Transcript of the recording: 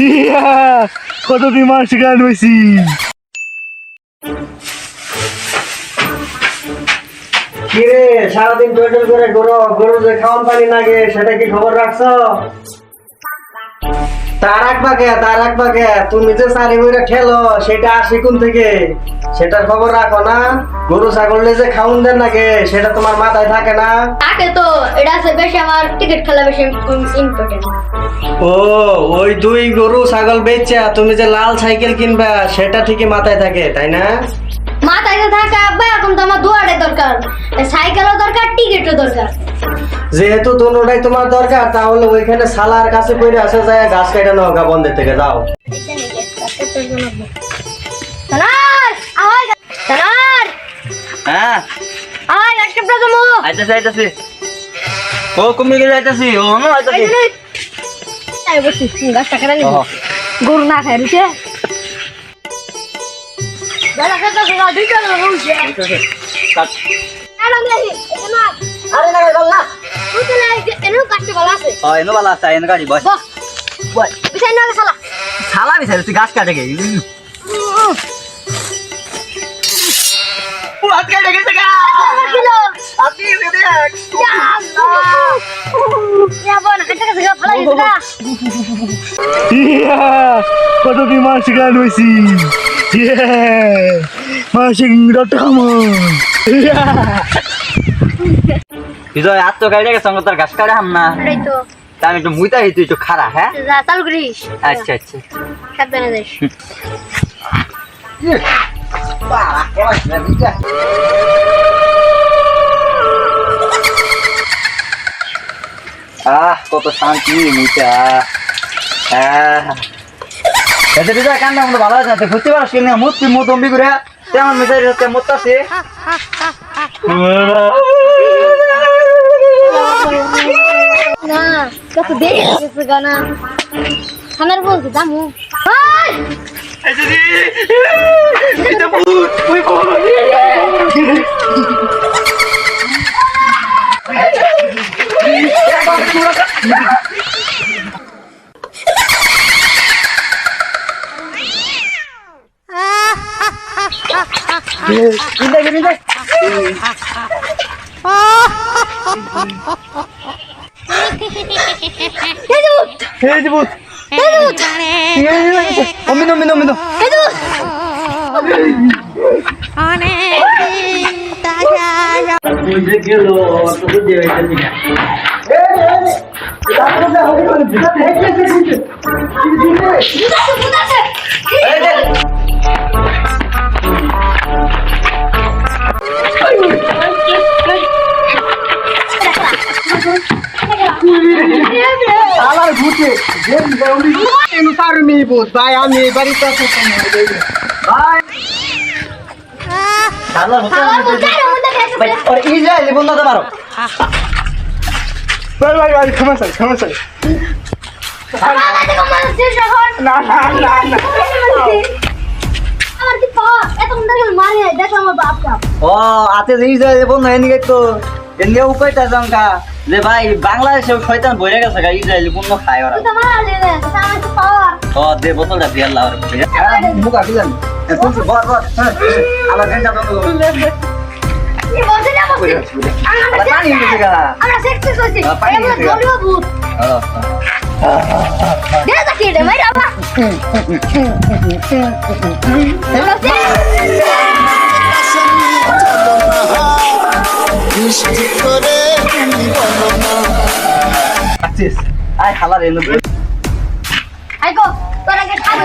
ইয়া কতদিন মাস গান হয়েছি কিরে, সারাদিন টোটাল করে গরু গরু যে খাওয়ান পানি লাগে, সেটা কি খবর রাখছো? তার রাখবা কে তার রাখবা কে তুমি যে সারি বইরে ঠেলো সেটা আসি কোন থেকে? সেটার খবর রাখো না। গরু ছাগলে যে খাউন দেন নাকি সেটা তোমার মাথায় থাকে না? তাকে তো এটা আছে বেশি আমার টিকিট খেলা বেশি ইম্পর্টেন্ট ও ওই দুই গরু ছাগল বেচা তুমি যে লাল সাইকেল কিনবা সেটা ঠিকই মাথায় থাকে তাই না? মাথায় তো থাকে আব্বা এখন তো আমার দুয়ারে দরকার। সাইকেলও দরকার টিকিটও দরকার। যেহেতু দুটোটাই তোমার দরকার তাহলে ওইখানে সালার কাছে পড়ে আসে যায় গাছ কেটে নৌকা বন্ধের থেকে যাও। হ্যাঁ? আওয়াজ একটা প্রথম আইতাছি আইতাছি। ও কমে গেলে আইতাছি ও নো আইতাছি। গাছটা কেটে নিবি। গরু না খাই রুছে দাদা কাটা গা দুইটা রুছে কাটতে ভালো আছে? ও এনো বালা আছে এনো গাড়ি বাহ। বয়। বিছাই না শালা শালা বিছাই তুই গাছ কাটে গে। ও গেছে আপনি. ইয়া কতদিন মাস গান ইয়া কামন ইয়া। বিজয় আজ তো গাড়ি গেছে সঙ্গে তোর গাছ কাটে হাম না। Udah itu. তা আমি একটু মুইতা একটু খারা হ্যাঁ. আচ্ছা আচ্ছা na আহ কত শান্তি মুইতা। আহ এতে বিজয় কান্না মনে ভালো আছে তুই বুঝতে পারছিস না মুত তুই অম্বি করে। তেমন মিজাই হচ্ছে মুত আছে। না। কত দেরি হয়েছে গানা খানার বলতে Damu? Ah! Nah, kau tu deh, kau segana. Kamera bol kita mu. Hai! বিজয় বিজয় Hidup! এই যে বুত Hidup! অমিন অমিন অমিন Hidup! Budak tu, budak tu. আমার ভূতে তার মেয়ে বোধ ভাই আমি এই বাড়িতে আছি ভাই শালা Kawan budak yang muda kayak ভাই sebelah. ওর ইসরায়েল বন্ধ করতে পারো ভাই ভাই ভাই ক্ষমা চাই ও আতে বন্ধ হয়নি তো এমনি উপায়টা জঙ্কা যে ভাই বাংলাদেশে শয়তান বইরে গেছে গা ইসরায়েল পণ্য খায় ওরা ও দে বোতলটা দিয়ে আল্লাহ ওর মুখ আকিলেন তুই বল বল আবার গেঞ্জা বন্ধ কি বলছিস না বলছিস আবার পানি উঠেছে গা আমরা সেক্সি কইছি আ, পানি আমরা দিছে গা। দলিও ভূত দে তাকি রে মাইরা বাবা আছিস আয় খালা রে আইকো তোরা কে খাব